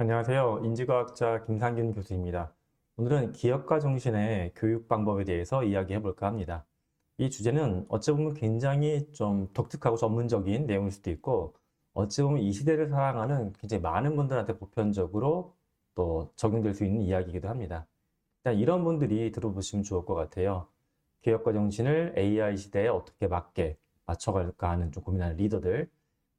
안녕하세요. 인지과학자 김상균 교수입니다. 오늘은 기업가 정신의 교육 방법에 대해서 이야기해 볼까 합니다. 이 주제는 어찌 보면 굉장히 좀 독특하고 전문적인 내용일 수도 있고, 어찌 보면 이 시대를 살아가는 굉장히 많은 분들한테 보편적으로 또 적용될 수 있는 이야기이기도 합니다. 일단 이런 분들이 들어보시면 좋을 것 같아요. 기업가 정신을 AI 시대에 어떻게 맞게 맞춰갈까 하는 좀 고민하는 리더들,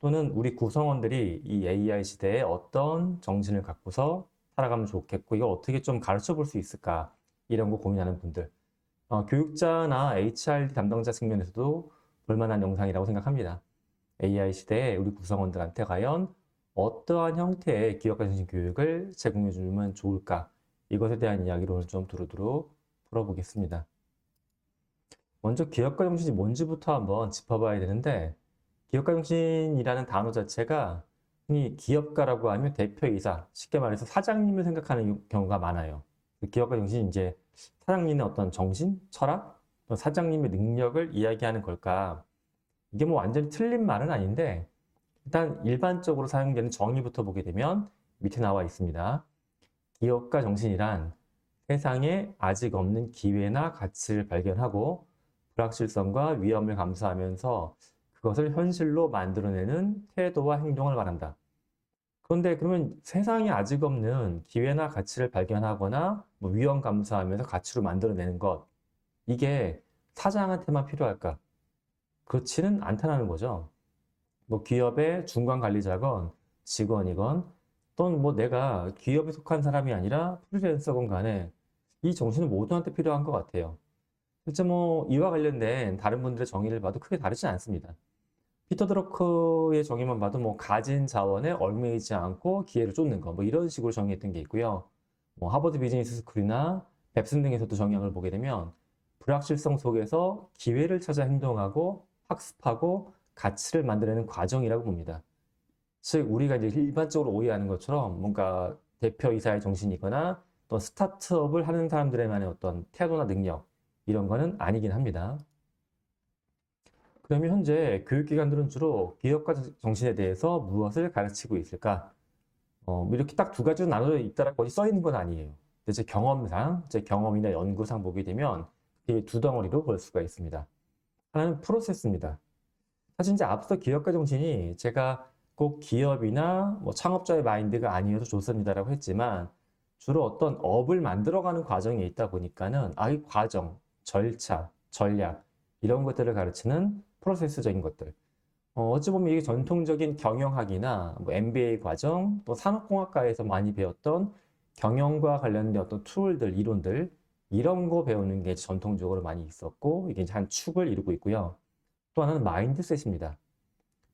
또는 우리 구성원들이 이 AI 시대에 어떤 정신을 갖고서 살아가면 좋겠고, 이걸 어떻게 좀 가르쳐 볼 수 있을까, 이런 거 고민하는 분들. 어, 교육자나 HRD 담당자 측면에서도 볼만한 영상이라고 생각합니다. AI 시대에 우리 구성원들한테 과연 어떠한 형태의 기업가 정신 교육을 제공해 주면 좋을까, 이것에 대한 이야기를 오늘 좀 두루두루 풀어보겠습니다. 먼저 기업가 정신이 뭔지부터 한번 짚어봐야 되는데, 기업가 정신이라는 단어 자체가 흔히 기업가라고 하면 대표이사, 쉽게 말해서 사장님을 생각하는 경우가 많아요. 그 기업가 정신이 이제 사장님의 어떤 정신, 철학, 또 사장님의 능력을 이야기하는 걸까? 이게 뭐 완전히 틀린 말은 아닌데, 일단 일반적으로 사용되는 정의부터 보게 되면 밑에 나와 있습니다. 기업가 정신이란 세상에 아직 없는 기회나 가치를 발견하고 불확실성과 위험을 감수하면서 그것을 현실로 만들어내는 태도와 행동을 말한다. 그런데 그러면 세상에 아직 없는 기회나 가치를 발견하거나 뭐 위험 감수하면서 가치로 만들어내는 것, 이게 사장한테만 필요할까? 그렇지는 않다는 거죠. 뭐 기업의 중간 관리자건 직원이건 또는 뭐 내가 기업에 속한 사람이 아니라 프리랜서건 간에 이 정신은 모두한테 필요한 것 같아요. 실제 뭐 이와 관련된 다른 분들의 정의를 봐도 크게 다르지 않습니다. 피터 드러크의 정의만 봐도 뭐 가진 자원에 얽매이지 않고 기회를 쫓는 거 뭐 이런 식으로 정의했던 게 있고요. 뭐 하버드 비즈니스 스쿨이나 뱁슨 등에서도 정의을 보게 되면 불확실성 속에서 기회를 찾아 행동하고 학습하고 가치를 만들어내는 과정이라고 봅니다. 즉 우리가 이제 일반적으로 오해하는 것처럼 뭔가 대표이사의 정신이거나 또 스타트업을 하는 사람들의만의 어떤 태도나 능력 이런 거는 아니긴 합니다. 그러면 현재 교육기관들은 주로 기업가 정신에 대해서 무엇을 가르치고 있을까? 어, 뭐 이렇게 딱 두 가지로 나눠져 있다라고 써 있는 건 아니에요. 제 경험상, 제 경험이나 연구상 보게 되면 두 덩어리로 볼 수가 있습니다. 하나는 프로세스입니다. 사실 이제 앞서 기업가 정신이 제가 꼭 기업이나 뭐 창업자의 마인드가 아니어도 좋습니다라고 했지만 주로 어떤 업을 만들어가는 과정에 있다 보니까는 아, 이 과정, 절차, 전략 이런 것들을 가르치는 프로세스적인 것들. 어, 어찌 보면 이게 전통적인 경영학이나 뭐 MBA 과정, 또 산업공학과에서 많이 배웠던 경영과 관련된 어떤 툴들, 이론들, 이런 거 배우는 게 전통적으로 많이 있었고, 이게 한 축을 이루고 있고요. 또 하나는 마인드셋입니다.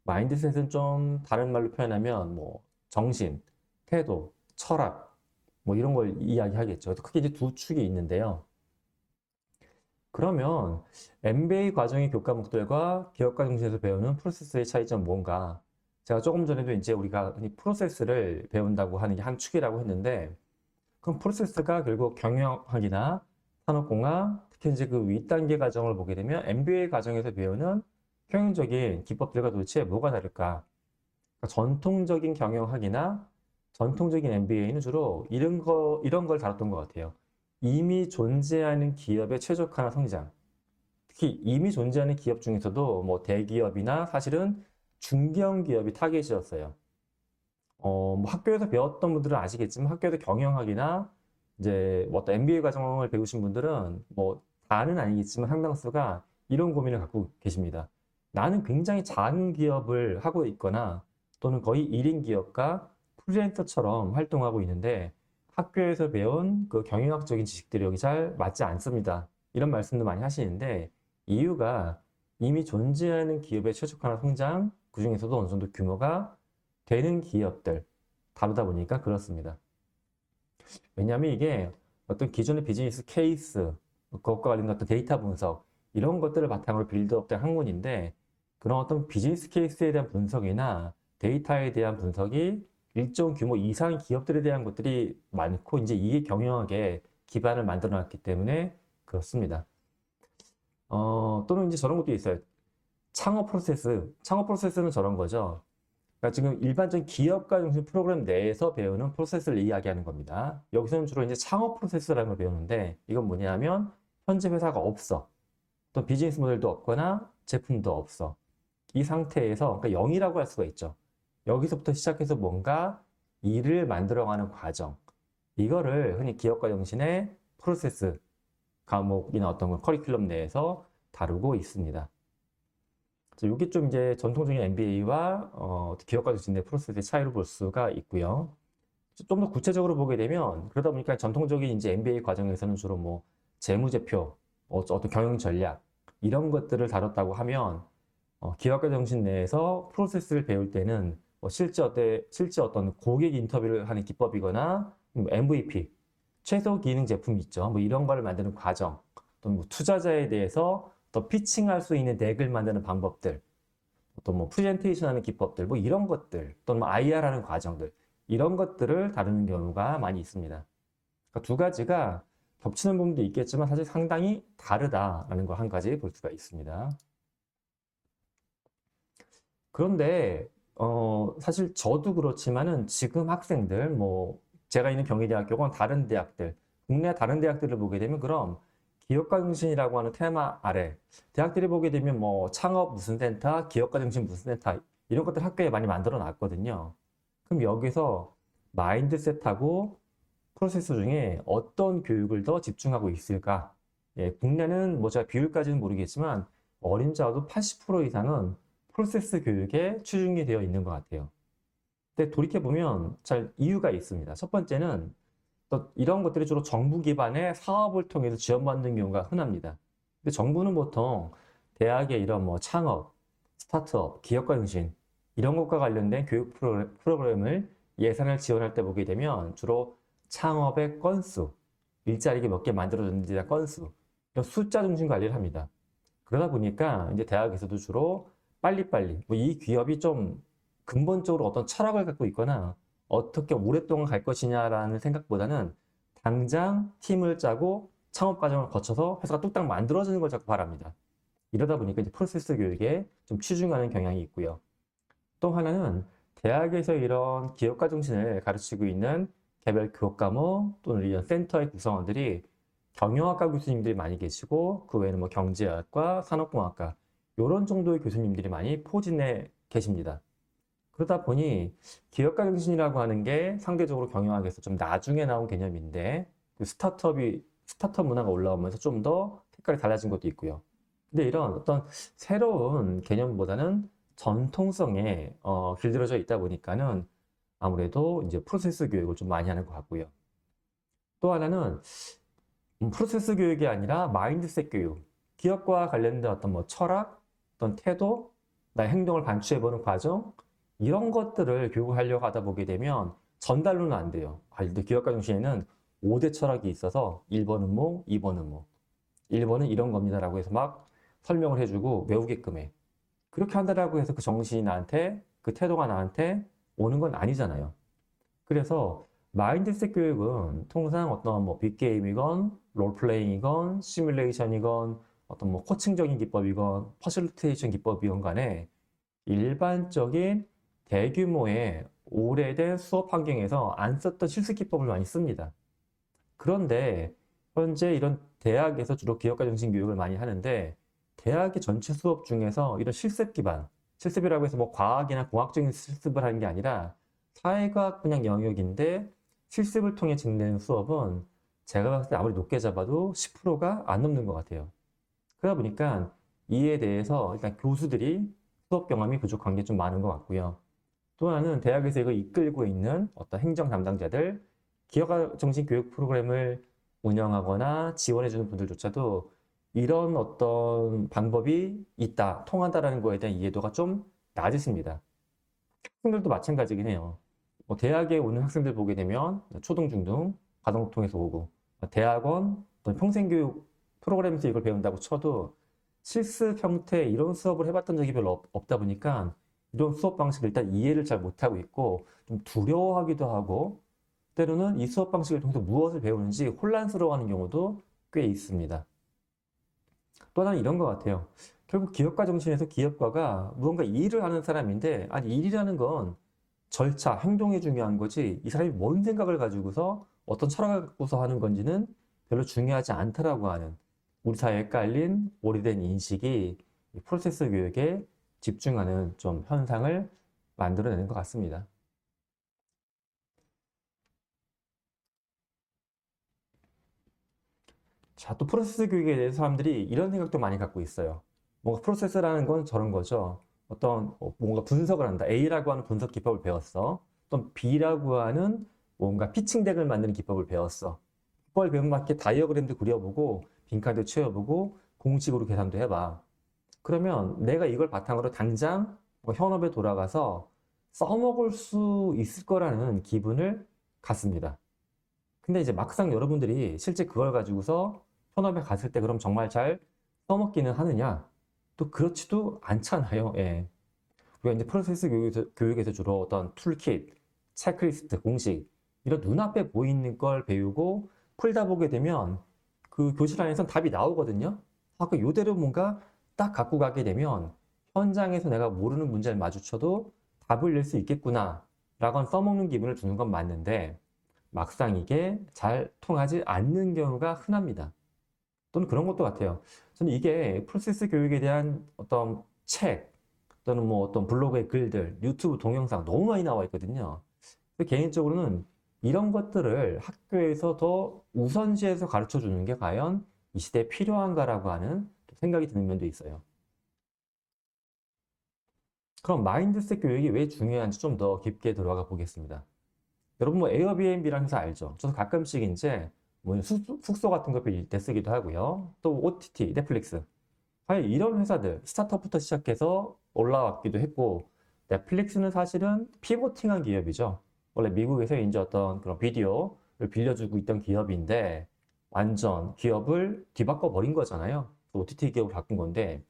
마인드셋은 좀 다른 말로 표현하면 뭐 정신, 태도, 철학, 뭐 이런 걸 이야기하겠죠. 크게 이제 두 축이 있는데요. 그러면 MBA 과정의 교과목들과 기업가 정신에서 배우는 프로세스의 차이점 뭔가? 제가 조금 전에도 이제 우리가 프로세스를 배운다고 하는 게 한 축이라고 했는데, 그럼 프로세스가 결국 경영학이나 산업공학, 특히 이제 그 윗단계 과정을 보게 되면 MBA 과정에서 배우는 평형적인 기법들과 도대체 뭐가 다를까? 그러니까 전통적인 경영학이나 전통적인 MBA는 주로 이런 거, 이런 걸 다뤘던 것 같아요. 이미 존재하는 기업의 최적화나 성장. 특히 이미 존재하는 기업 중에서도 뭐 대기업이나 사실은 중견 기업이 타겟이었어요. 어, 뭐 학교에서 배웠던 분들은 아시겠지만 학교에서 경영학이나 이제 뭐 어떤 MBA 과정을 배우신 분들은 뭐 다는 아니겠지만 상당수가 이런 고민을 갖고 계십니다. 나는 굉장히 작은 기업을 하고 있거나 또는 거의 1인 기업과 프리랜서처럼 활동하고 있는데 학교에서 배운 그 경영학적인 지식들이 여기 잘 맞지 않습니다. 이런 말씀도 많이 하시는데 이유가 이미 존재하는 기업의 최적화나 성장, 그 중에서도 어느 정도 규모가 되는 기업들 다루다 보니까 그렇습니다. 왜냐하면 이게 어떤 기존의 비즈니스 케이스, 그것과 관련된 어떤 데이터 분석, 이런 것들을 바탕으로 빌드업된 학문인데 그런 어떤 비즈니스 케이스에 대한 분석이나 데이터에 대한 분석이 일정 규모 이상의 기업들에 대한 것들이 많고 이제 이게 경영학의 기반을 만들어 놨기 때문에 그렇습니다. 어, 또는 이제 저런 것도 있어요. 창업 프로세스. 창업 프로세스는 저런 거죠. 그러니까 지금 일반적인 기업가 중심 프로그램 내에서 배우는 프로세스를 이야기하는 겁니다. 여기서는 주로 이제 창업 프로세스라는 걸 배우는데 이건 뭐냐면 현재 회사가 없어. 또 비즈니스 모델도 없거나 제품도 없어. 이 상태에서 그러니까 0이라고 할 수가 있죠. 여기서부터 시작해서 뭔가 일을 만들어가는 과정. 이거를 흔히 기업가 정신의 프로세스 과목이나 어떤 걸 커리큘럼 내에서 다루고 있습니다. 이게 좀 이제 전통적인 MBA와 어, 기업가 정신의 프로세스의 차이로 볼 수가 있고요. 좀 더 구체적으로 보게 되면 그러다 보니까 전통적인 이제 MBA 과정에서는 주로 뭐 재무제표, 어, 어떤 경영 전략 이런 것들을 다뤘다고 하면 어, 기업가 정신 내에서 프로세스를 배울 때는 뭐 실제 어때 실제 어떤 고객 인터뷰를 하는 기법이거나 뭐 MVP 최소 기능 제품 있죠. 뭐 이런 거를 만드는 과정, 또는 뭐 투자자에 대해서 더 피칭할 수 있는 덱을 만드는 방법들, 또뭐 프레젠테이션 하는 기법들, 뭐 이런 것들, 또는 뭐 IR 하는 과정들, 이런 것들을 다루는 경우가 많이 있습니다. 그러니까 두 가지가 겹치는 부분도 있겠지만 사실 상당히 다르다라는 걸 한 가지 볼 수가 있습니다. 그런데 어, 사실 저도 그렇지만은 지금 학생들 뭐 제가 있는 경희대학교건 다른 대학들 국내 다른 대학들을 보게 되면 그럼 기업가 정신이라고 하는 테마 아래 대학들이 보게 되면 뭐 창업 무슨 센터, 기업가 정신 무슨 센터 이런 것들 학교에 많이 만들어 놨거든요. 그럼 여기서 마인드셋하고 프로세스 중에 어떤 교육을 더 집중하고 있을까? 예, 국내는 뭐 제가 비율까지는 모르겠지만 어림잡아도 80% 이상은 프로세스 교육에 치중이 되어 있는 것 같아요. 근데 돌이켜보면 잘 이유가 있습니다. 첫 번째는 또 이런 것들이 주로 정부 기반의 사업을 통해서 지원받는 경우가 흔합니다. 근데 정부는 보통 대학의 이런 뭐 창업, 스타트업, 기업가 정신 이런 것과 관련된 교육 프로그램을 예산을 지원할 때 보게 되면 주로 창업의 건수, 일자리가 몇 개 만들어졌는지에 대한 건수, 이런 숫자 중심 관리를 합니다. 그러다 보니까 이제 대학에서도 주로 빨리빨리, 뭐 이 기업이 좀 근본적으로 어떤 철학을 갖고 있거나 어떻게 오랫동안 갈 것이냐라는 생각보다는 당장 팀을 짜고 창업 과정을 거쳐서 회사가 뚝딱 만들어지는 걸 자꾸 바랍니다. 이러다 보니까 이제 프로세스 교육에 좀 치중하는 경향이 있고요. 또 하나는 대학에서 이런 기업가 정신을 가르치고 있는 개별 교육 과목 또는 이런 센터의 구성원들이 경영학과 교수님들이 많이 계시고 그 외에는 뭐 경제학과, 산업공학과 이런 정도의 교수님들이 많이 포진해 계십니다. 그러다 보니 기업가 정신이라고 하는 게 상대적으로 경영학에서 좀 나중에 나온 개념인데 그 스타트업이 스타트업 문화가 올라오면서 좀 더 색깔이 달라진 것도 있고요. 근데 이런 어떤 새로운 개념보다는 전통성에 어, 길들여져 있다 보니까는 아무래도 이제 프로세스 교육을 좀 많이 하는 것 같고요. 또 하나는 음, 프로세스 교육이 아니라 마인드셋 교육, 기업과 관련된 어떤 뭐 철학, 어떤 태도, 나의 행동을 반추해보는 과정, 이런 것들을 교육하려고 하다 보게 되면 전달로는 안 돼요. 아, 기업가 정신에는 5대 철학이 있어서 1번은 뭐, 2번은 뭐, 1번은 이런 겁니다라고 해서 막 설명을 해주고 외우게끔 해. 그렇게 한다라고 해서 그 정신이 나한테, 그 태도가 나한테 오는 건 아니잖아요. 그래서 마인드셋 교육은 통상 어떤 뭐 빅게임이건 롤플레잉이건 시뮬레이션이건 어떤 뭐 코칭적인 기법이건 퍼실리테이션 기법이건 간에 일반적인 대규모의 오래된 수업 환경에서 안 썼던 실습 기법을 많이 씁니다. 그런데 현재 이런 대학에서 주로 기업가 정신 교육을 많이 하는데 대학의 전체 수업 중에서 이런 실습 기반, 실습이라고 해서 뭐 과학이나 공학적인 실습을 하는 게 아니라 사회과학 분야 영역인데 실습을 통해 진행되는 수업은 제가 봤을 때 아무리 높게 잡아도 10%가 안 넘는 것 같아요. 그러다 보니까 이에 대해서 일단 교수들이 수업 경험이 부족한 게좀 많은 것 같고요. 또 하나는 대학에서 이걸 이끌고 있는 어떤 행정 담당자들, 기업가 정신 교육 프로그램을 운영하거나 지원해주는 분들조차도 이런 어떤 방법이 있다, 통한다라는 거에 대한 이해도가 좀 낮으십니다. 학생들도 마찬가지긴 해요. 뭐 대학에 오는 학생들 보게 되면 초등, 중등, 과정을 통해서 오고 대학원, 또 평생교육 프로그램에서 이걸 배운다고 쳐도 실습 형태 이런 수업을 해봤던 적이 별로 없, 다 보니까 이런 수업 방식을 일단 이해를 잘 못하고 있고 좀 두려워하기도 하고 때로는 이 수업 방식을 통해서 무엇을 배우는지 혼란스러워하는 경우도 꽤 있습니다. 또 하나는 이런 것 같아요. 결국 기업가 정신에서 기업가가 무언가 일을 하는 사람인데, 아니, 일이라는 건 절차, 행동이 중요한 거지, 이 사람이 뭔 생각을 가지고서 어떤 철학을 갖고서 하는 건지는 별로 중요하지 않다라고 하는 우리 사회에 깔린 오래된 인식이 이 프로세스 교육에 집중하는 좀 현상을 만들어내는 것 같습니다. 자, 또 프로세스 교육에 대해서 사람들이 이런 생각도 많이 갖고 있어요. 뭔가 프로세스라는 건 저런 거죠. 어떤 어, 뭔가 분석을 한다. A라고 하는 분석 기법을 배웠어. 또 B라고 하는 뭔가 피칭 덱을 만드는 기법을 배웠어. 기법을 배운 맞게 다이어그램도 그려보고 빈칸도 채워보고 공식으로 계산도 해봐. 그러면 내가 이걸 바탕으로 당장 뭐 현업에 돌아가서 써먹을 수 있을 거라는 기분을 갖습니다. 근데 이제 막상 여러분들이 실제 그걸 가지고서 현업에 갔을 때 그럼 정말 잘 써먹기는 하느냐? 또 그렇지도 않잖아요. 예. 우리가 이제 프로세스 교육에서, 교육에서 주로 어떤 툴킷, 체크리스트, 공식 이런 눈앞에 보이는 걸 배우고 풀다 보게 되면 그 교실 안에선 답이 나오거든요. 아, 그 요대로 뭔가 딱 갖고 가게 되면 현장에서 내가 모르는 문제를 마주쳐도 답을 낼 수 있겠구나 라고 써먹는 기분을 주는 건 맞는데 막상 이게 잘 통하지 않는 경우가 흔합니다. 또는 그런 것도 같아요. 저는 이게 프로세스 교육에 대한 어떤 책 또는 뭐 어떤 블로그의 글들, 유튜브 동영상 너무 많이 나와 있거든요. 개인적으로는 이런 것들을 학교에서 더 우선시해서 가르쳐 주는 게 과연 이 시대에 필요한가라고 하는 생각이 드는 면도 있어요. 그럼 마인드셋 교육이 왜 중요한지 좀 더 깊게 들어가 보겠습니다. 여러분 뭐 에어비앤비라는 회사 알죠? 저도 가끔씩 이제 뭐 숙소, 같은 거 빌릴 때 쓰기도 하고요. 또 OTT, 넷플릭스. 과연 이런 회사들 스타트업부터 시작해서 올라왔기도 했고 넷플릭스는 사실은 피보팅한 기업이죠. 원래 미국에서 이제 어떤 그런 비디오를 빌려주고 있던 기업인데 완전 기업을 뒤바꿔 버린 거잖아요. OTT 기업을 바꾼 건데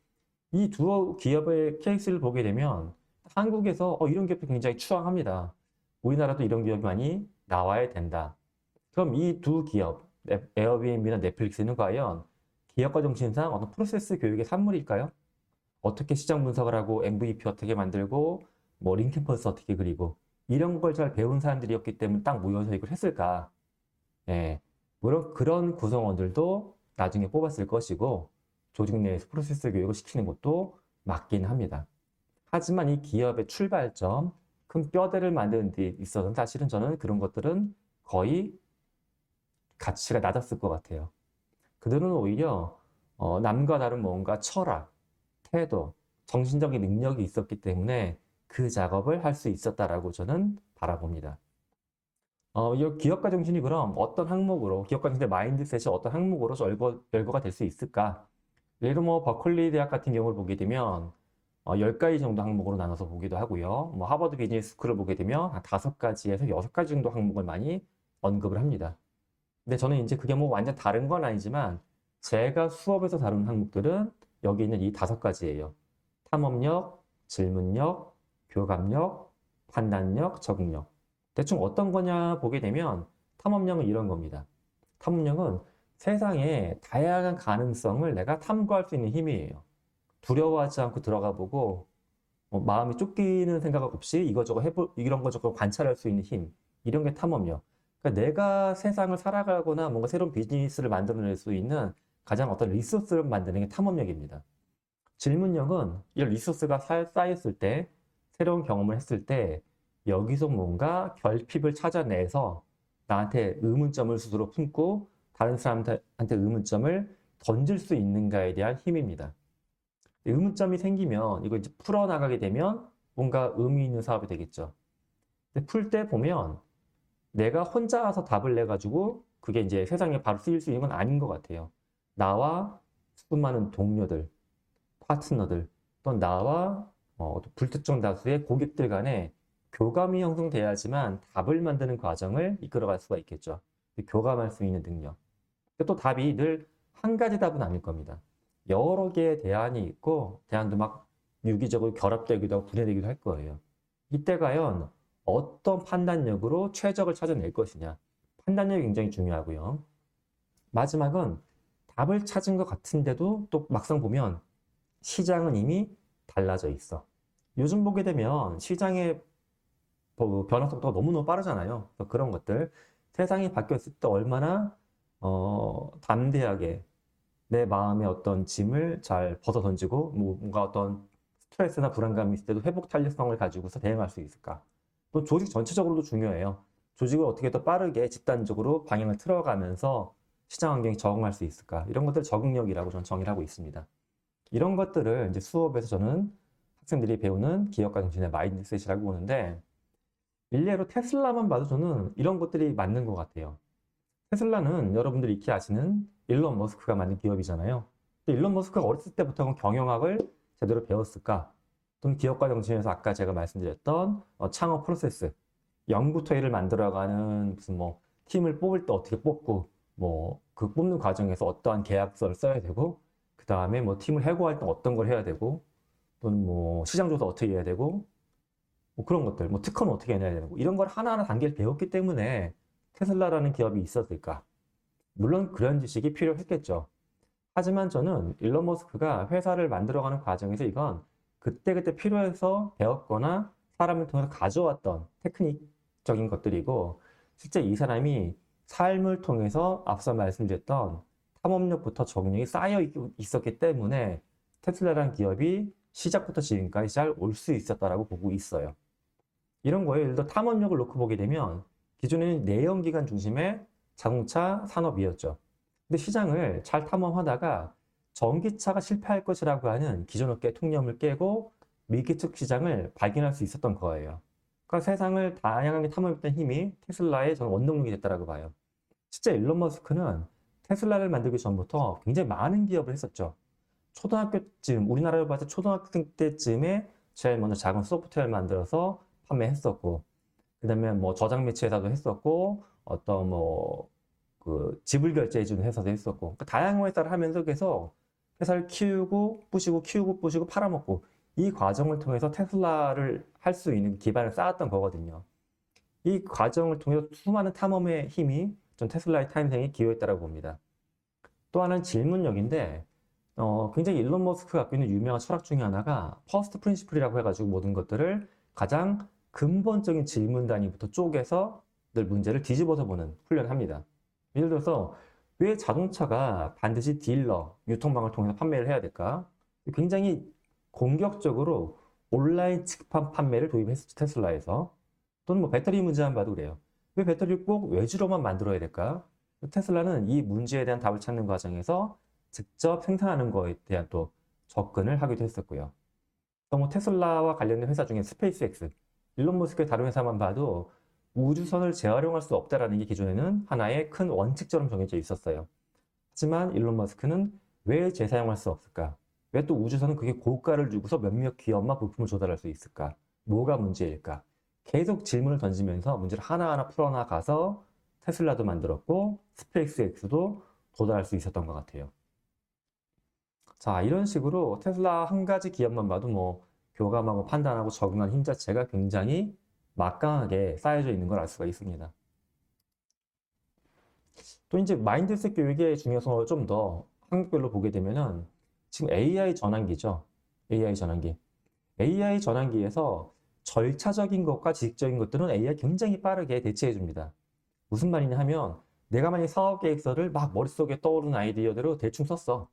이 두 기업의 케이스를 보게 되면 한국에서 어, 이런 기업도 굉장히 추앙합니다. 우리나라도 이런 기업이 많이 나와야 된다. 그럼 이 두 기업, 에어비앤비나 넷플릭스는 과연 기업가 정신상 어떤 프로세스 교육의 산물일까요? 어떻게 시장 분석을 하고 MVP 어떻게 만들고 뭐 링크퍼스 어떻게 그리고 이런 걸 잘 배운 사람들이었기 때문에 딱 모여서 이걸 했을까? 예. 물론 그런 구성원들도 나중에 뽑았을 것이고 조직 내에서 프로세스 교육을 시키는 것도 맞긴 합니다. 하지만 이 기업의 출발점, 큰 뼈대를 만드는 데 있어서는 사실은 저는 그런 것들은 거의 가치가 낮았을 것 같아요. 그들은 오히려 어, 남과 다른 뭔가 철학, 태도, 정신적인 능력이 있었기 때문에 그 작업을 할 수 있었다라고 저는 바라봅니다. 어, 이 기업가 정신이 그럼 어떤 항목으로, 기업가 정신의 마인드셋이 어떤 항목으로 열거, 열거가 될 수 있을까? 예를 들어 뭐 버클리 대학 같은 경우를 보게 되면 어, 10가지 정도 항목으로 나눠서 보기도 하고요. 뭐 하버드 비즈니스 스쿨을 보게 되면 한 5가지에서 6가지 정도 항목을 많이 언급을 합니다. 근데 저는 이제 그게 뭐 완전 다른 건 아니지만 제가 수업에서 다룬 항목들은 여기 있는 이 다섯 가지예요. 탐험력, 질문력, 교감력, 판단력, 적응력. 대충 어떤 거냐 보게 되면 탐험력은 이런 겁니다. 탐험력은 세상의 다양한 가능성을 내가 탐구할 수 있는 힘이에요. 두려워하지 않고 들어가 보고 뭐 마음이 쫓기는 생각 없이 이거저거 해보 이런 거 저거 관찰할 수 있는 힘 이런 게 탐험력. 그러니까 내가 세상을 살아가거나 뭔가 새로운 비즈니스를 만들어낼 수 있는 가장 어떤 리소스를 만드는 게 탐험력입니다. 질문력은 이런 리소스가 쌓였을 때 새로운 경험을 했을 때 여기서 뭔가 결핍을 찾아내서 나한테 의문점을 스스로 품고 다른 사람한테 의문점을 던질 수 있는가에 대한 힘입니다. 의문점이 생기면 이거 이제 풀어나가게 되면 뭔가 의미 있는 사업이 되겠죠. 풀 때 보면 내가 혼자 와서 답을 내가지고 그게 이제 세상에 바로 쓰일 수 있는 건 아닌 것 같아요. 나와 수많은 동료들, 파트너들, 또 나와 어, 불특정 다수의 고객들 간에 교감이 형성돼야지만 답을 만드는 과정을 이끌어갈 수가 있겠죠. 교감할 수 있는 능력. 또 답이 늘 한 가지 답은 아닐 겁니다. 여러 개의 대안이 있고 대안도 막 유기적으로 결합되기도 하고 분해되기도 할 거예요. 이때 과연 어떤 판단력으로 최적을 찾아낼 것이냐. 판단력이 굉장히 중요하고요. 마지막은 답을 찾은 것 같은데도 또 막상 보면 시장은 이미 달라져 있어. 요즘 보게 되면 시장의 뭐 변화 속도가 너무너무 빠르잖아요. 그런 것들 세상이 바뀌었을 때 얼마나 어, 담대하게 내 마음의 어떤 짐을 잘 벗어 던지고 뭐 뭔가 어떤 스트레스나 불안감이 있을 때도 회복 탄력성을 가지고서 대응할 수 있을까? 또 조직 전체적으로도 중요해요. 조직을 어떻게 더 빠르게 집단적으로 방향을 틀어가면서 시장 환경에 적응할 수 있을까? 이런 것들 적응력이라고 저는 정의를 하고 있습니다. 이런 것들을 이제 수업에서 저는 학생들이 배우는 기업가 정신의 마인드셋이라고 보는데 일례로 테슬라만 봐도 저는 이런 것들이 맞는 것 같아요. 테슬라는 여러분들이 익히 아시는 일론 머스크가 만든 기업이잖아요. 일론 머스크가 어렸을 때부터 경영학을 제대로 배웠을까? 또는 기업가 정신에서 아까 제가 말씀드렸던 어, 창업 프로세스, 일을 만들어가는 무슨 뭐 팀을 뽑을 때 어떻게 뽑고 뭐 그 뽑는 과정에서 어떠한 계약서를 써야 되고 그 다음에 뭐 팀을 해고할 때 어떤 걸 해야 되고 또는 뭐 시장 조사 어떻게 해야 되고 뭐 그런 것들 뭐 특허는 어떻게 해야 되고 이런 걸 하나하나 단계를 배웠기 때문에 테슬라라는 기업이 있었을까? 물론 그런 지식이 필요했겠죠. 하지만 저는 일론 머스크가 회사를 만들어가는 과정에서 이건 그때그때 필요해서 배웠거나 사람을 통해서 가져왔던 테크닉적인 것들이고 실제 이 사람이 삶을 통해서 앞서 말씀드렸던 탐험력부터 적응력이 쌓여 있- 있었기 때문에 테슬라라는 기업이 시작부터 지금까지 잘 올 수 있었다라고 보고 있어요. 이런 거예요. 예를 들어 탐험력을 놓고 보게 되면 기존에는 내연기관 중심의 자동차 산업이었죠. 근데 시장을 잘 탐험하다가 전기차가 실패할 것이라고 하는 기존 업계 통념을 깨고 미기측 시장을 발견할 수 있었던 거예요. 그러니까 세상을 다양하게 탐험했던 힘이 테슬라의 저는 원동력이 됐다라고 봐요. 실제 일론 머스크는 테슬라를 만들기 전부터 굉장히 많은 기업을 했었죠. 초등학교쯤, 우리나라로 봐서 초등학생 때쯤에 제일 먼저 작은 소프트웨어를 만들어서 판매했었고, 그 다음에 뭐 저장 매체 회사도 했었고, 어떤 뭐, 그 지불 결제해주는 회사도 했었고, 그러니까 다양한 회사를 하면서 계속 회사를 키우고, 부시고, 키우고, 부시고, 팔아먹고, 이 과정을 통해서 테슬라를 할 수 있는 기반을 쌓았던 거거든요. 이 과정을 통해서 수많은 탐험의 힘이 전 테슬라의 탄생에 기여했다고 봅니다. 또 하나는 질문력인데, 어, 굉장히 일론 머스크가 갖고 있는 유명한 철학 중에 하나가 퍼스트 프린시플이라고 해가지고 모든 것들을 가장 근본적인 질문 단위부터 쪼개서 늘 문제를 뒤집어서 보는 훈련을 합니다. 예를 들어서 왜 자동차가 반드시 딜러, 유통망을 통해서 판매를 해야 될까? 굉장히 공격적으로 온라인 직판 판매를 도입했었죠, 테슬라에서. 또는 뭐 배터리 문제만 봐도 그래요. 왜 배터리를 꼭 외주로만 만들어야 될까? 테슬라는 이 문제에 대한 답을 찾는 과정에서 직접 생산하는 거에 대한 또 접근을 하기도 했었고요. 또뭐 테슬라와 관련된 회사 중에 스페이스X, 일론 머스크의 다른 회사만 봐도 우주선을 재활용할 수 없다라는 게 기존에는 하나의 큰 원칙처럼 정해져 있었어요. 하지만 일론 머스크는 왜 재사용할 수 없을까? 왜 또 우주선은 그게 고가를 주고서 몇몇 기업만 부품을 조달할 수 있을까? 뭐가 문제일까? 계속 질문을 던지면서 문제를 하나하나 풀어나가서 테슬라도 만들었고 스페이스X도 도달할 수 있었던 것 같아요. 자, 이런 식으로 테슬라 한 가지 기업만 봐도 뭐 교감하고 판단하고 적응한 힘 자체가 굉장히 막강하게 쌓여져 있는 걸 알 수가 있습니다. 또 이제 마인드셋 교육의 중요성을 좀 더 한국별로 보게 되면은 지금 AI 전환기죠. AI 전환기. AI 전환기에서 절차적인 것과 지식적인 것들은 AI가 굉장히 빠르게 대체해 줍니다. 무슨 말이냐 하면 내가 만약에 사업 계획서를 막 머릿속에 떠오르는 아이디어대로 대충 썼어.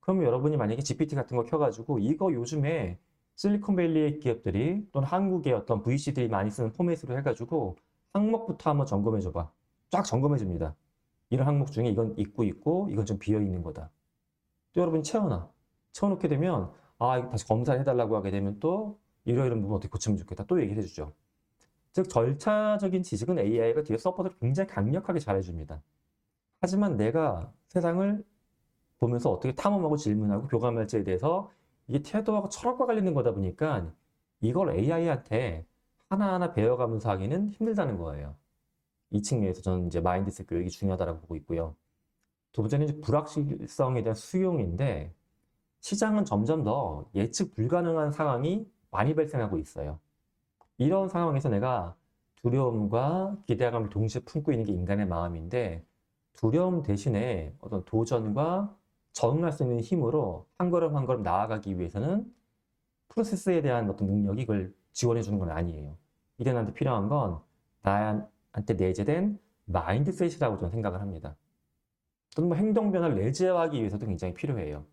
그러면 여러분이 만약에 GPT 같은 거 켜가지고 이거 요즘에 실리콘밸리의 기업들이 또는 한국의 어떤 VC들이 많이 쓰는 포맷으로 해가지고 항목부터 한번 점검해 줘봐. 쫙 점검해 줍니다. 이런 항목 중에 이건 있고 있고 이건 좀 비어 있는 거다. 또 여러분이 채워놔. 채워놓게 되면 아 이거 다시 검사를 해달라고 하게 되면 또 이러이런 부분 어떻게 고치면 좋겠다. 또 얘기해 주죠. 즉 절차적인 지식은 AI가 뒤에 서포트를 굉장히 강력하게 잘 해줍니다. 하지만 내가 세상을 보면서 어떻게 탐험하고 질문하고 교감할지에 대해서 이게 태도하고 철학과 관련된 거다 보니까 이걸 AI한테 하나하나 배워가면서 하기는 힘들다는 거예요. 이 측면에서 저는 이제 마인드셋 교육이 중요하다고 보고 있고요. 두 번째는 불확실성에 대한 수용인데 시장은 점점 더 예측 불가능한 상황이 많이 발생하고 있어요. 이런 상황에서 내가 두려움과 기대감을 동시에 품고 있는 게 인간의 마음인데 두려움 대신에 어떤 도전과 적응할 수 있는 힘으로 한 걸음 한 걸음 나아가기 위해서는 프로세스에 대한 어떤 능력이 그걸 지원해 주는 건 아니에요. 이래 나한테 필요한 건 나한테 내재된 마인드셋이라고 저는 생각을 합니다. 또는 뭐 행동 변화를 내재하기 위해서도 굉장히 필요해요.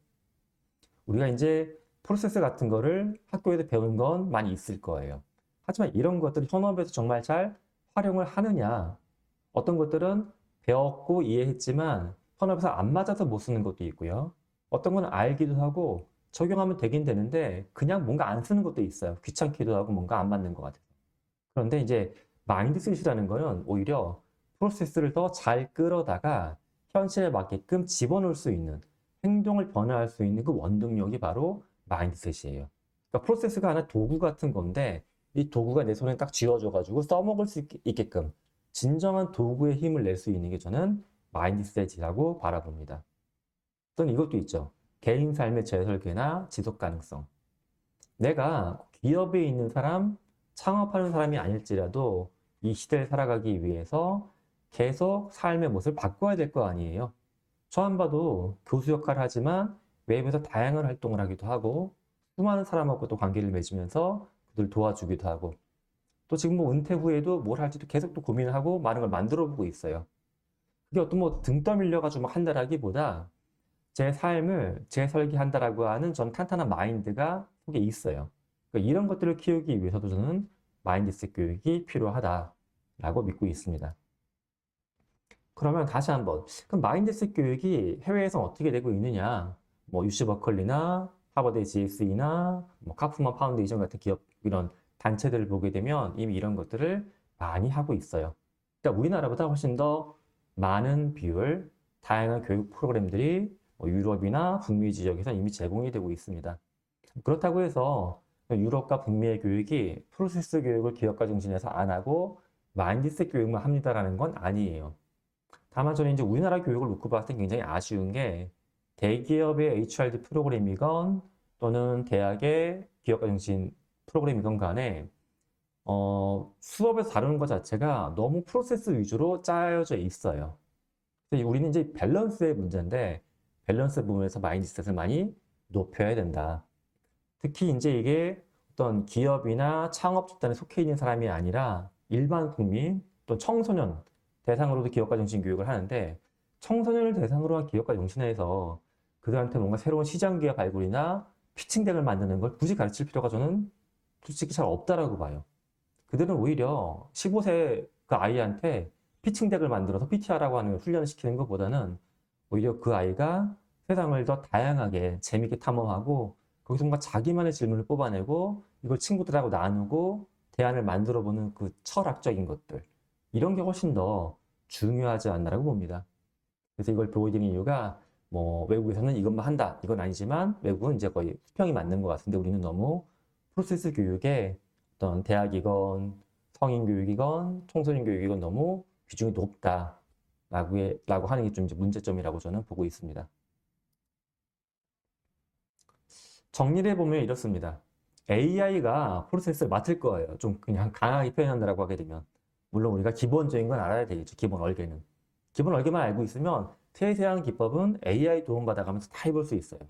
우리가 이제 프로세스 같은 거를 학교에서 배운 건 많이 있을 거예요. 하지만 이런 것들을 현업에서 정말 잘 활용을 하느냐? 어떤 것들은 배웠고 이해했지만 현업에서 안 맞아서 못 쓰는 것도 있고요. 어떤 건 알기도 하고 적용하면 되긴 되는데 그냥 뭔가 안 쓰는 것도 있어요. 귀찮기도 하고 뭔가 안 맞는 것 같아요. 그런데 이제 마인드셋이라는 거는 오히려 프로세스를 더 잘 끌어다가 현실에 맞게끔 집어넣을 수 있는 행동을 변화할 수 있는 그 원동력이 바로 마인드셋이에요. 그러니까 프로세스가 하나 도구 같은 건데 이 도구가 내 손에 딱 쥐어져가지고 써먹을 수 있- 있게끔 진정한 도구의 힘을 낼 수 있는 게 저는 마인드셋이라고 바라봅니다. 또는 이것도 있죠. 개인 삶의 재설계나 지속 가능성. 내가 기업에 있는 사람, 창업하는 사람이 아닐지라도 이 시대를 살아가기 위해서 계속 삶의 모습을 바꿔야 될 거 아니에요. 저한 봐도 교수 역할을 하지만 외부에서 다양한 활동을 하기도 하고 수많은 사람하고 또 관계를 맺으면서 그들 도와주기도 하고 또 지금 뭐 은퇴 후에도 뭘 할지도 계속 또 고민을 하고 많은 걸 만들어 보고 있어요. 그게 어떤 뭐 등 떠밀려가지고 막 한다라기보다 제 삶을 재설계한다라고 하는 전 탄탄한 마인드가 속에 있어요. 그러니까 이런 것들을 키우기 위해서도 저는 마인드셋 교육이 필요하다라고 믿고 있습니다. 그러면 다시 한번 그럼 마인드셋 교육이 해외에서 어떻게 되고 있느냐? 뭐 유시 버클리나 하버드 GSE나 뭐 카프만 파운데이션 같은 기업 이런 단체들을 보게 되면 이미 이런 것들을 많이 하고 있어요. 그러니까 우리나라보다 훨씬 더 많은 비율, 다양한 교육 프로그램들이 뭐 유럽이나 북미 지역에서 이미 제공이 되고 있습니다. 그렇다고 해서 유럽과 북미의 교육이 프로세스 교육을 기업가 중심에서 안 하고 마인드셋 교육만 합니다라는 건 아니에요. 다만 저는 이제 우리나라 교육을 놓고 봤을 때 굉장히 아쉬운 게 대기업의 HRD 프로그램이건 또는 대학의 기업가 중심 프로그램이건 간에 어, 수업에서 다루는 것 자체가 너무 프로세스 위주로 짜여져 있어요. 우리는 이제 밸런스의 문제인데 밸런스 부분에서 마인드셋을 많이 높여야 된다. 특히 이제 이게 어떤 기업이나 창업 집단에 속해 있는 사람이 아니라 일반 국민 또 청소년 대상으로도 기업가 정신 교육을 하는데 청소년을 대상으로 한 기업가 정신에서 그들한테 뭔가 새로운 시장 기업 발굴이나 피칭덱을 만드는 걸 굳이 가르칠 필요가 저는 솔직히 잘 없다라고 봐요. 그들은 오히려 15세 그 아이한테 피칭덱을 만들어서 PT하라고 하는 걸 훈련을 시키는 것보다는 오히려 그 아이가 세상을 더 다양하게 재밌게 탐험하고 거기서 뭔가 자기만의 질문을 뽑아내고 이걸 친구들하고 나누고 대안을 만들어 보는 그 철학적인 것들 이런 게 훨씬 더 중요하지 않나라고 봅니다. 그래서 이걸 보여드리는 이유가 뭐 외국에서는 이것만 한다 이건 아니지만 외국은 이제 거의 수평이 맞는 것 같은데 우리는 너무 프로세스 교육에 어떤 대학이건 성인 교육이건 청소년 교육이건 너무 비중이 높다 라고 해- 라고 하는 게 좀 이제 문제점이라고 저는 보고 있습니다. 정리를 해보면 이렇습니다. AI가 프로세스를 맡을 거예요. 좀 그냥 강하게 표현한다라고 하게 되면. 물론 우리가 기본적인 건 알아야 되겠죠. 기본 얼개는. 기본 얼개만 알고 있으면 세세한 기법은 AI 도움받아가면서 다 해볼 수 있어요.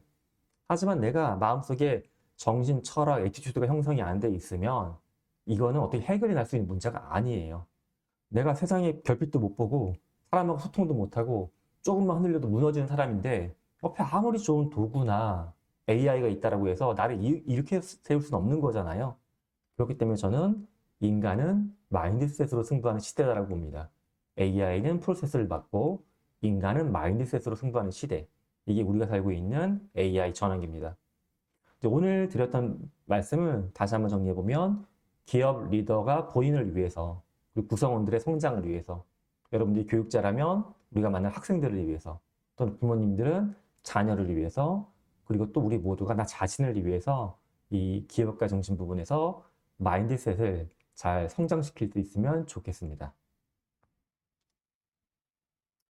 하지만 내가 마음속에 정신, 철학, 에티튜드가 형성이 안 돼 있으면 이거는 어떻게 해결이 날 수 있는 문제가 아니에요. 내가 세상에 별빛도 못 보고 사람하고 소통도 못하고 조금만 흔들려도 무너지는 사람인데 옆에 아무리 좋은 도구나 AI가 있다라고 해서 나를 이- 이렇게 세울 수는 없는 거잖아요. 그렇기 때문에 저는 인간은 마인드셋으로 승부하는 시대다라고 봅니다. AI는 프로세스를 맡고 인간은 마인드셋으로 승부하는 시대. 이게 우리가 살고 있는 AI 전환기입니다. 오늘 드렸던 말씀을 다시 한번 정리해보면 기업 리더가 본인을 위해서 그리고 구성원들의 성장을 위해서 여러분들이 교육자라면 우리가 만난 학생들을 위해서 또는 부모님들은 자녀를 위해서 그리고 또 우리 모두가 나 자신을 위해서 이 기업가 정신 부분에서 마인드셋을 잘 성장시킬 수 있으면 좋겠습니다.